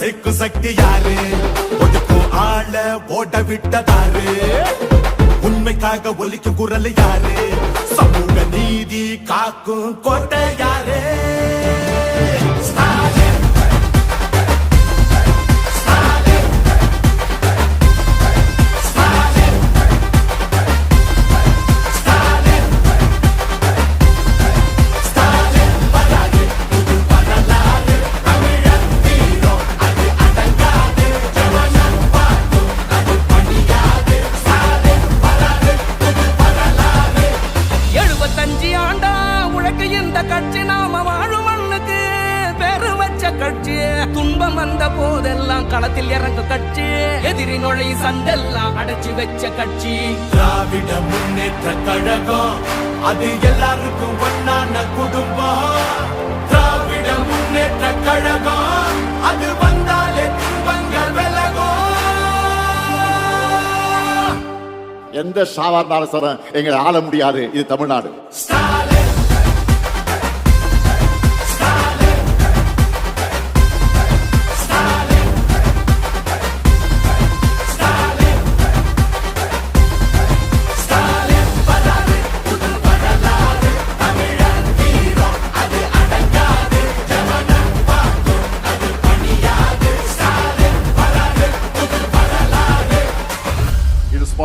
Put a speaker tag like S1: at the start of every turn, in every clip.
S1: ஆசைக்கு சக்தி யாரு? ஒதுக்கும் ஆள ஓட விட்டதாரு. உண்மைக்காக ஒலிக்கும் குரல் யாரு? சமூக நீதி காக்கும் கோட்டை யாரு?
S2: களத்தில் இறங்க கட்சி. எதிரி நுழை சண்டெல்லாம் அடைச்சு வச்ச கட்சி.
S1: திராவிட முன்னேற்ற கழகம் அது எல்லாருக்கும் ஒன்னான குடும்பம். திராவிட முன்னேற்ற கழகம் அது வந்தாலே துன்பங்கள் விலகும்.
S3: எந்த சாவார்ந்தாலும் சார் எங்களை ஆள முடியாது. இது தமிழ்நாடு.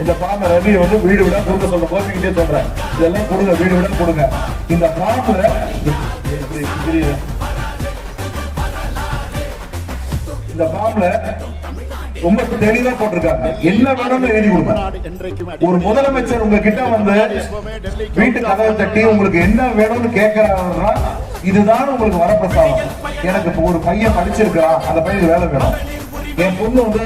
S4: இந்த பாம்பை ரவி வந்து வீடு விட கொடுக்க சொல்ல கோபிக்கிட்டே சொல்றேன். இதெல்லாம் கொடுங்க வீடு விட கொடுங்க. இந்த பாம்புல இந்த பாம்புல ரொம்ப தெளிவா போட்டிருக்காங்க. என்ன வேணும்னு எழுதி கொடுங்க. ஒரு முதலமைச்சர் உங்ககிட்ட வந்து வீட்டு கதவை தட்டி உங்களுக்கு என்ன வேணும்னு கேட்கறாருன்னா இதுதான் உங்களுக்கு வரப்பிரசாதம். எனக்கு இப்போ ஒரு பையன் படிச்சிருக்கிறான் அந்த பையனுக்கு வேலை வேணும். என் பொண்ணு வந்து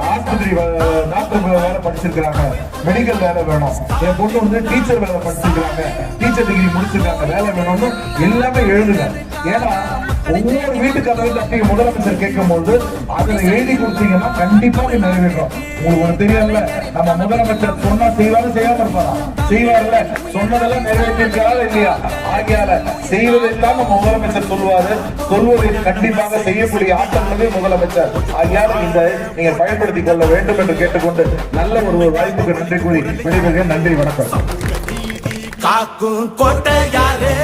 S4: ஆஸ்பத்திரி வே- டாக்டர் வேலை படிச்சிருக்கிறாங்க. மெடிக்கல் வேலை வேணும். என் பொண்ணு வந்து டீச்சர் வேலை படிச்சிருக்கிறாங்க. டீச்சர் டிகிரி முடிச்சிருக்காங்க. வேலை வேணும்னு எல்லாமே எழுதுங்க. ஏன்னா ஒவ்வொரு வீட்டு கதவை தட்டி முதலமைச்சர் கேட்கும் போது அதுல எழுதி கொடுத்தீங்கன்னா கண்டிப்பா நீ நிறைவேற்றும் உங்களுக்கு ஒரு தெரியல நம்ம முதலமைச்சர் சொன்னா செய்வாரு செய்யாம இருப்பாரா? செய்வார்ல சொன்னதெல்லாம் நிறைவேற்றிருக்கிறாரா இல்லையா? ஆகியால செய்வது இல்லாம முதலமைச்சர் சொல்வாரு. சொல்வதை கண்டிப்பாக செய்யக்கூடிய ஆற்றல் முதலமைச்சர். ஆகியால இந்த நீங்கள் பயன்படுத்திக் கொள்ள வேண்டும் என்று கேட்டுக்கொண்டு நல்ல ஒரு ஒரு வாய்ப்புக்கு நன்றி கூறி விடைபெறுகிறேன். நன்றி வணக்கம்.
S1: காக்கும் கோட்டை யாரே?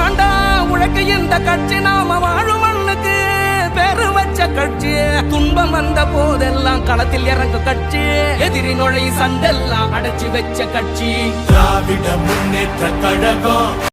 S2: ஆண்டா உழைக்க இந்த கட்சி நாம வாழும் மண்ணுக்கு பேரு வச்ச கட்சி துன்பம் வந்த போதெல்லாம் களத்தில் இறங்க கட்சி. எதிரி நுழை சந்தெல்லாம் அடைச்சு வச்ச கட்சி.
S1: திராவிட முன்னேற்ற கழகம்.